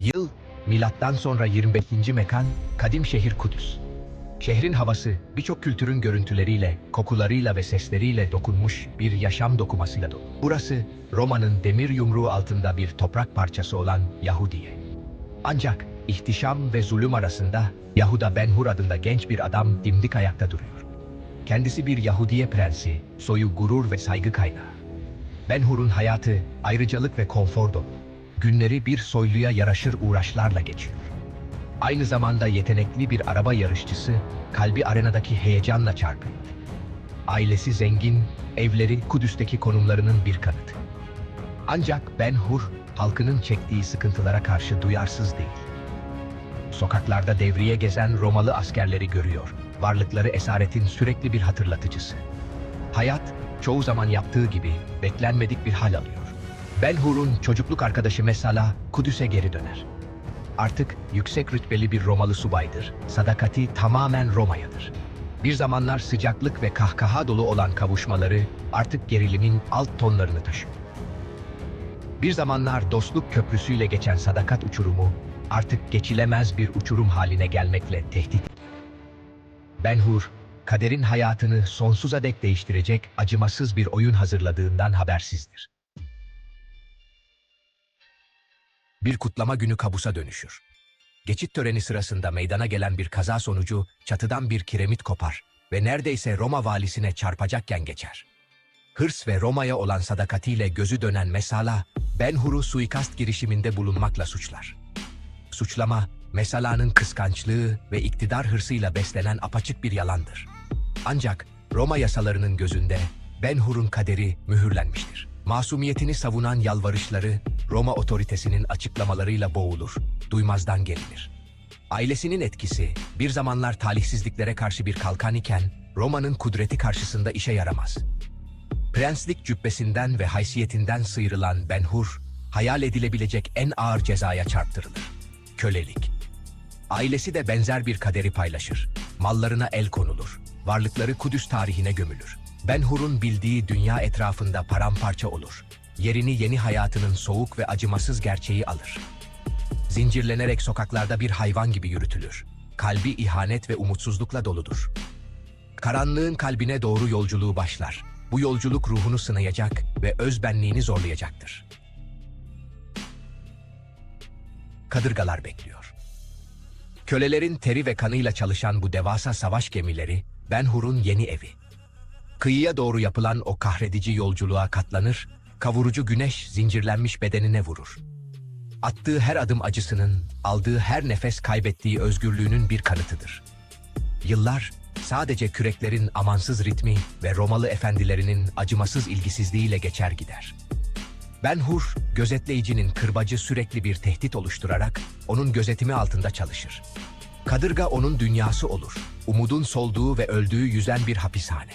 Yıl milattan sonra 25. mekan kadim şehir Kudüs. Şehrin havası birçok kültürün görüntüleriyle, kokularıyla ve sesleriyle dokunmuş bir yaşam dokumasıyla dolu. Burası Roma'nın demir yumruğu altında bir toprak parçası olan Yahudiye. Ancak ihtişam ve zulüm arasında Yahuda Ben-Hur adında genç bir adam dimdik ayakta duruyor. Kendisi bir Yahudiye prensi, soyu gurur ve saygı kaynağı. Ben-Hur'un hayatı ayrıcalık ve konfor dolu. Günleri bir soyluya yaraşır uğraşlarla geçiyor. Aynı zamanda yetenekli bir araba yarışçısı, kalbi arenadaki heyecanla çarpıyor. Ailesi zengin, evleri Kudüs'teki konumlarının bir kanıtı. Ancak Ben-Hur, halkının çektiği sıkıntılara karşı duyarsız değil. Sokaklarda devriye gezen Romalı askerleri görüyor. Varlıkları esaretin sürekli bir hatırlatıcısı. Hayat, çoğu zaman yaptığı gibi beklenmedik bir hal alıyor. Ben-Hur'un çocukluk arkadaşı Mesala, Kudüs'e geri döner. Artık yüksek rütbeli bir Romalı subaydır. Sadakati tamamen Roma'yadır. Bir zamanlar sıcaklık ve kahkaha dolu olan kavuşmaları artık gerilimin alt tonlarını taşıyor. Bir zamanlar dostluk köprüsüyle geçen sadakat uçurumu artık geçilemez bir uçurum haline gelmekle tehdit. Ben-Hur, kaderin hayatını sonsuza dek değiştirecek acımasız bir oyun hazırladığından habersizdir. Bir kutlama günü kabusa dönüşür. Geçit töreni sırasında meydana gelen bir kaza sonucu çatıdan bir kiremit kopar ve neredeyse Roma valisine çarpacakken geçer. Hırs ve Roma'ya olan sadakatiyle gözü dönen Mesala, Ben-Hur'u suikast girişiminde bulunmakla suçlar. Suçlama, Mesala'nın kıskançlığı ve iktidar hırsıyla beslenen apaçık bir yalandır. Ancak Roma yasalarının gözünde Ben-Hur'un kaderi mühürlenmiştir. Masumiyetini savunan yalvarışları Roma otoritesinin açıklamalarıyla boğulur, duymazdan gelinir. Ailesinin etkisi bir zamanlar talihsizliklere karşı bir kalkan iken Roma'nın kudreti karşısında işe yaramaz. Prenslik cübbesinden ve haysiyetinden sıyrılan Ben-Hur, hayal edilebilecek en ağır cezaya çarptırılır. Kölelik. Ailesi de benzer bir kaderi paylaşır. Mallarına el konulur. Varlıkları Kudüs tarihine gömülür. Ben-Hur'un bildiği dünya etrafında paramparça olur. Yerini yeni hayatının soğuk ve acımasız gerçeği alır. Zincirlenerek sokaklarda bir hayvan gibi yürütülür. Kalbi ihanet ve umutsuzlukla doludur. Karanlığın kalbine doğru yolculuğu başlar. Bu yolculuk ruhunu sınayacak ve özbenliğini zorlayacaktır. Kadırgalar bekliyor. Kölelerin teri ve kanıyla çalışan bu devasa savaş gemileri Ben-Hur'un yeni evi. Kıyıya doğru yapılan o kahredici yolculuğa katlanır, kavurucu güneş zincirlenmiş bedenine vurur. Attığı her adım acısının, aldığı her nefes kaybettiği özgürlüğünün bir kanıtıdır. Yıllar sadece küreklerin amansız ritmi ve Romalı efendilerinin acımasız ilgisizliğiyle geçer gider. Ben-Hur, gözetleyicinin kırbacı sürekli bir tehdit oluşturarak onun gözetimi altında çalışır. Kadırga onun dünyası olur, umudun solduğu ve öldüğü yüzen bir hapishane.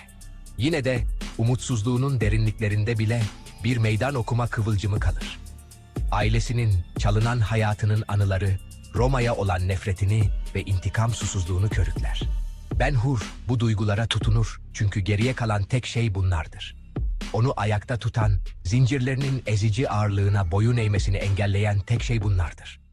Yine de umutsuzluğunun derinliklerinde bile bir meydan okuma kıvılcımı kalır. Ailesinin çalınan hayatının anıları, Roma'ya olan nefretini ve intikam susuzluğunu körükler. Ben-Hur bu duygulara tutunur çünkü geriye kalan tek şey bunlardır. Onu ayakta tutan, zincirlerinin ezici ağırlığına boyun eğmesini engelleyen tek şey bunlardır.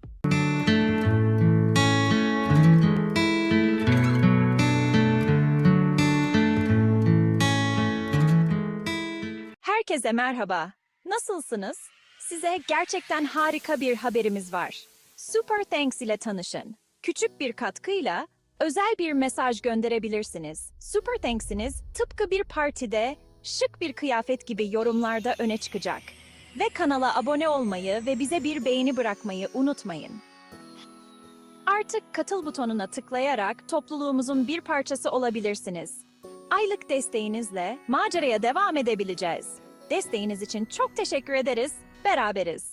Herkese merhaba. Nasılsınız? Size gerçekten harika bir haberimiz var. Super Thanks ile tanışın. Küçük bir katkıyla özel bir mesaj gönderebilirsiniz. Super Thanks'iniz tıpkı bir partide şık bir kıyafet gibi yorumlarda öne çıkacak. Ve kanala abone olmayı ve bize bir beğeni bırakmayı unutmayın. Artık katıl butonuna tıklayarak topluluğumuzun bir parçası olabilirsiniz. Aylık desteğinizle maceraya devam edebileceğiz. Desteğiniz için çok teşekkür ederiz. Beraberiz.